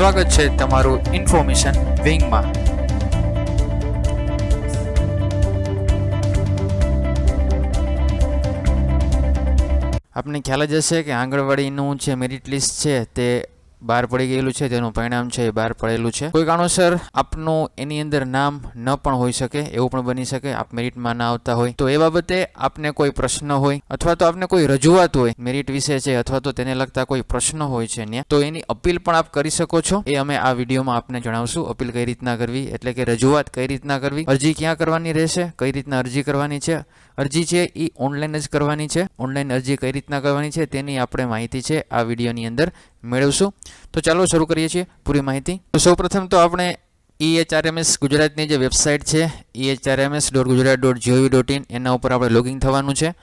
સ્વાગત છે તમારું ઇન્ફોર્મેશન વિંગમાં. આપને ખ્યાલ જ હશે કે આંગણવાડીનું જે મેરિટ લિસ્ટ છે તે બહાર પડી ગયેલું છે, તેનું પરિણામ છે એ બહાર પડેલું છે. કોઈ કારણોસર આપનું એની અંદર નામ ન પણ હોઈ શકે, એવું પણ બની શકે, આપ મેરિટમાં ના આવતા હોય. તો એ બાબતે આપને કોઈ પ્રશ્ન હોય, અથવા તો આપને કોઈ રજૂઆત હોય મેરિટ વિશે છે, અથવા તો તેને લગતા કોઈ પ્રશ્ન હોય છે ત્યાં, તો એની અપીલ પણ આપ કરી શકો છો. એ અમે આ વિડીયોમાં આપને જણાવશું, અપીલ કઈ રીતના કરવી, એટલે કે રજૂઆત કઈ રીતના કરવી, અરજી ક્યાં કરવાની રહેશે, કઈ રીતના અરજી કરવાની છે, અરજી છે એ ઓનલાઈન જ કરવાની છે. ઓનલાઈન અરજી કઈ રીતના કરવાની છે, તેની આપણે માહિતી છે આ વિડીયોની અંદર. મેળવશું. તો ચાલો શરૂ કરીએ છીએ પૂરી માહિતી. તો સૌપ્રથમ તો આપણે ઈએચઆરએમએસ ગુજરાતની જે વેબસાઇટ છે EHRMS dot Gujarat dot GOV dot in એના ઉપર આપણે લોગિન થવાનું છે.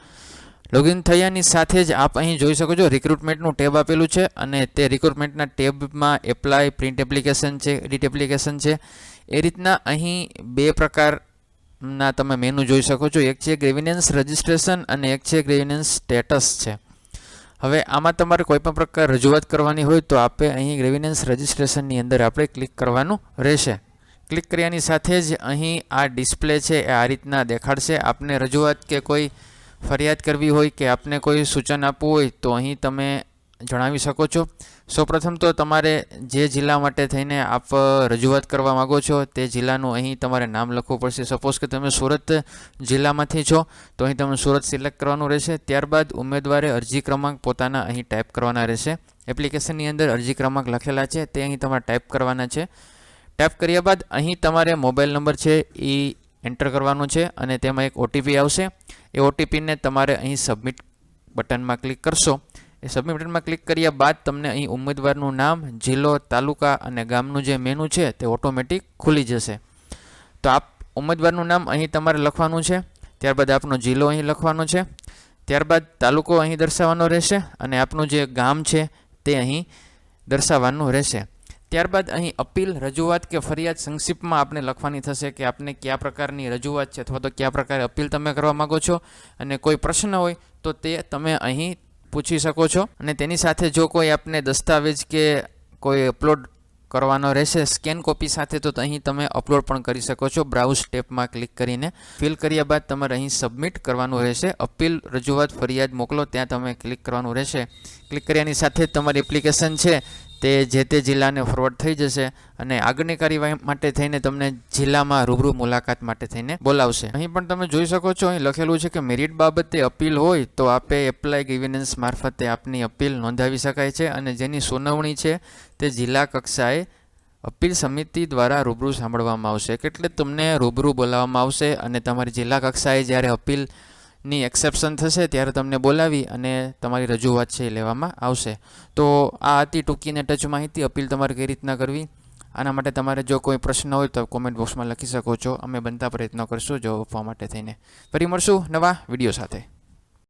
લોગિન થયાની સાથે જ આપ અહીં જોઈ શકો છો રિક્રુટમેન્ટનું ટેબ આપેલું છે અને તે રિક્રુટમેન્ટના ટેબમાં એપ્લાય પ્રિન્ટ એપ્લિકેશન છે એડિટ એપ્લિકેશન છે. એ રીતના અહીં બે પ્રકારના તમે મેનુ જોઈ શકો છો. એક છે ગ્રેવિનન્સ રજિસ્ટ્રેશન અને એક છે ગ્રેવિનન્સ સ્ટેટસ છે. હવે આમાં તમારે કોઈ પણ પ્રકાર રજૂઆત કરવાની હોય તો આપે અહીં ગ્રેવિનન્સ રજિસ્ટ્રેશનની અંદર આપણે ક્લિક કરવાનું રહેશે. ક્લિક કર્યાની સાથે જ અહીં આ ડિસ્પ્લે છે એ આ રીતના દેખાડશે. આપને રજૂઆત કે કોઈ ફરિયાદ કરવી હોય કે આપને કોઈ સૂચન આપવું હોય તો અહીં તમે જણાવી શકો છો. સૌપ્રથમ તો તમારે જે જિલ્લા માટે થઈને આપ રજૂઆત કરવા માગો છો, તે જિલ્લાનું અહીં તમારે નામ લખવું પડશે. સપોઝ કે તમે સુરત જિલ્લામાંથી છો, તો અહીં તમે સુરત સિલેક્ટ કરવાનું રહેશે. ત્યારબાદ ઉમેદવારે અરજી ક્રમાંક પોતાના અહીં ટાઈપ કરવાના રહેશે. એપ્લિકેશનની અંદર અરજી ક્રમાંક લખેલા છે, તે અહીં તમારે ટાઈપ કરવાના છે. ટાઈપ કર્યા બાદ અહીં તમારે મોબાઈલ નંબર છે એ એન્ટર કરવાનો છે અને તેમાં એક ઓટીપી આવશે. એ ઓટીપીને તમારે અહીં સબમિટ બટનમાં ક્લિક કરશો. એ સબમિટ ક્લિક કર્યા બાદ તમને અહીં ઉમેદવારનું નામ, જિલ્લો, તાલુકા અને ગામનું જે મેનુ છે તે ઓટોમેટિક ખુલી જશે. તો આપ ઉમેદવારનું નામ અહીં તમારે લખવાનું છે, ત્યારબાદ આપનો જિલ્લો અહીં લખવાનો છે, ત્યારબાદ તાલુકો અહીં દર્શાવવાનો રહેશે અને આપનું જે ગામ છે તે અહીં દર્શાવવાનું રહેશે. ત્યારબાદ અહીં અપીલ, રજૂઆત કે ફરિયાદ સંક્ષિપ્તમાં આપને લખવાની થશે કે આપને કયા પ્રકારની રજૂઆત છે અથવા તો કયા પ્રકારે અપીલ તમે કરવા માગો છો અને કોઈ પ્રશ્ન હોય તો તે તમે અહીં પૂછી શકો છો. અને તેની સાથે જો કોઈ આપને દસ્તાવેજ કે કોઈ અપલોડ કરવાનો રહેશે, સ્કેન કોપી સાથે, તો અહીં તમે અપલોડ પણ કરી શકો છો. બ્રાઉઝ ટેપમાં ક્લિક કરીને. ફિલ કર્યા બાદ તમારે અહીં સબમિટ કરવાનું રહેશે. અપીલ, રજૂઆત, ફરિયાદ મોકલો. ત્યાં તમે ક્લિક કરવાનું રહેશે. ક્લિક કર્યાની સાથે તમારી એપ્લિકેશન છે. તે જે તે જિલ્લાને ફોરવર્ડ થઈ જશે અને આગળની કાર્યવાહી માટે થઈને તમને જિલ્લામાં રૂબરૂ મુલાકાત માટે થઈને બોલાવશે. અહીં પણ તમે જોઈ શકો છો, અહીં લખેલું છે કે મેરિટ બાબતે અપીલ હોય તો આપે એપ્લાય ગ્રીવનન્સ મારફતે આપની અપીલ નોંધાવી શકાય છે અને જેની સુનાવણી છે તે જિલ્લા કક્ષાએ અપીલ સમિતિ દ્વારા રૂબરૂ સાંભળવામાં આવશે. એટલે તમને રૂબરૂ બોલાવવામાં આવશે અને તમારી જિલ્લા કક્ષાએ જ્યારે અપીલ ની એક્સેપ્શન થશે ત્યારે તમને બોલાવી અને તમારી રજૂઆત છે એ લેવામાં આવશે. તો આ હતી ટૂંકીને ટચ માહિતી. અપીલ તમારે કઈ રીતના કરવી? આના માટે તમારે જો કોઈ પ્રશ્ન હોય તો કોમેન્ટ બોક્સમાં લખી શકો છો. અમે બનતા પ્રયત્નો કરશું જવાબ આપવા માટે થઈને. ફરી મળશું નવા વીડિયો સાથે.